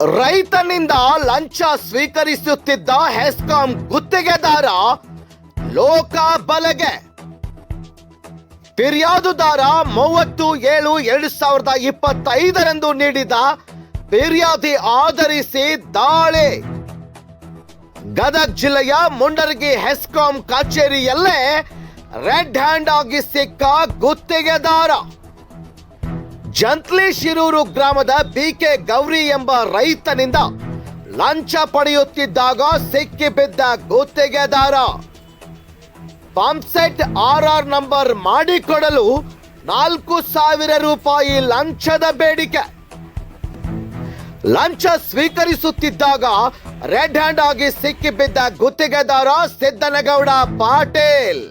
ರೈತನಿಂದ ಲಂಚ ಸ್ವೀಕರಿಸುತ್ತಿದ್ದ ಹೆಸ್ಕಾಂ ಗುತ್ತಿಗೆದಾರ ಲೋಕ ಬಲಗೆ. ಫಿರ್ಯಾದುದಾರ ಮೂವತ್ತು ಏಳು ಎರಡು ಸಾವಿರದ ಇಪ್ಪತ್ತೈದರಂದು ನೀಡಿದ ಫಿರ್ಯಾದಿ ಆಧರಿಸಿ ದಾಳಿ. ಗದಗ ಜಿಲ್ಲೆಯ ಮುಂಡರಗಿ ಹೆಸ್ಕಾಂ ಕಚೇರಿಯಲ್ಲೇ ರೆಡ್ ಹ್ಯಾಂಡ್ ಆಗಿ ಸಿಕ್ಕ ಗುತ್ತಿಗೆದಾರ. ಜಂತ್ಲಿ ಶಿರೂರು ಗ್ರಾಮದ ಬಿಕೆ ಗೌರಿ ಎಂಬ ರೈತನಿಂದ ಲಂಚ ಪಡೆಯುತ್ತಿದ್ದಾಗ ಸಿಕ್ಕಿಬಿದ್ದ ಗುತ್ತಿಗೆದಾರ. ಪಂಪ್ಸೆಟ್ ಆರ್ ಆರ್ ನಂಬರ್ ಮಾಡಿಕೊಡಲು ನಾಲ್ಕು ಸಾವಿರ ರೂಪಾಯಿ ಲಂಚದ ಬೇಡಿಕೆ. ಲಂಚ ಸ್ವೀಕರಿಸುತ್ತಿದ್ದಾಗ ರೆಡ್ ಹ್ಯಾಂಡ್ ಆಗಿ ಸಿಕ್ಕಿಬಿದ್ದ ಗುತ್ತಿಗೆದಾರ ಸಿದ್ದನಗೌಡ ಪಾಟೇಲ್.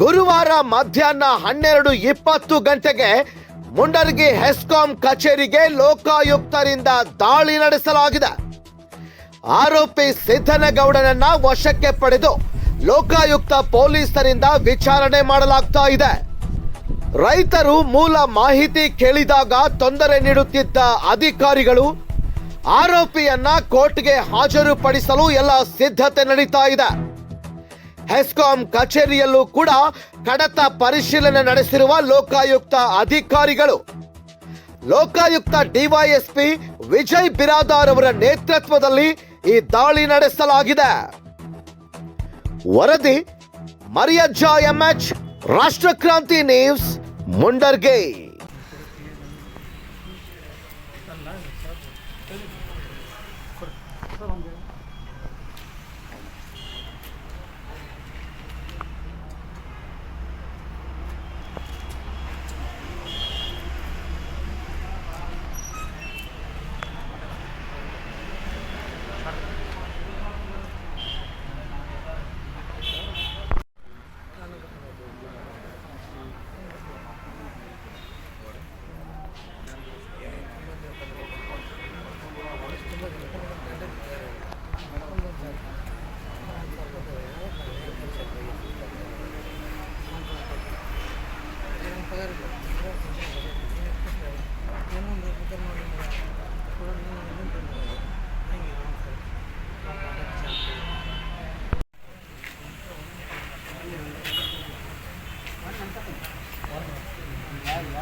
ಗುರುವಾರ ಮಧ್ಯಾಹ್ನ ಹನ್ನೆರಡು ಇಪ್ಪತ್ತು ಗಂಟೆಗೆ ಮುಂಡರ್ಗಿ ಹೆಸ್ಕಾಂ ಕಚೇರಿಗೆ ಲೋಕಾಯುಕ್ತರಿಂದ ದಾಳಿ ನಡೆಸಲಾಗಿದೆ. ಆರೋಪಿ ಸಿದ್ದನಗೌಡನನ್ನ ವಶಕ್ಕೆ ಪಡೆದು ಲೋಕಾಯುಕ್ತ ಪೊಲೀಸರಿಂದ ವಿಚಾರಣೆ ಮಾಡಲಾಗ್ತಾ ಇದೆ. ರೈತರು ಮೂಲ ಮಾಹಿತಿ ಕೇಳಿದಾಗ ತೊಂದರೆ ನೀಡುತ್ತಿದ್ದ ಅಧಿಕಾರಿಗಳು ಆರೋಪಿಯನ್ನ ಕೋರ್ಟ್ಗೆ ಹಾಜರುಪಡಿಸಲು ಎಲ್ಲ ಸಿದ್ಧತೆ ನಡೀತಾ ಇದೆ. ಹೆಸ್ಕಾಂ ಕಚೇರಿಯಲ್ಲೂ ಕೂಡ ಕಡತ ಪರಿಶೀಲನೆ ನಡೆಸಿರುವ ಲೋಕಾಯುಕ್ತ ಅಧಿಕಾರಿಗಳು. ಲೋಕಾಯುಕ್ತ ಡಿವೈಎಸ್ಪಿ ವಿಜಯ್ ಬಿರಾದಾರ್ ಅವರ ನೇತೃತ್ವದಲ್ಲಿ ಈ ದಾಳಿ ನಡೆಸಲಾಗಿದೆ. ವರದಿ, ಮರಿಯಜ್ಜ ಎಂಎಚ್, ರಾಷ್ಟ್ರಕ್ರಾಂತಿ ನ್ಯೂಸ್, ಮುಂಡರ್ಗೆ.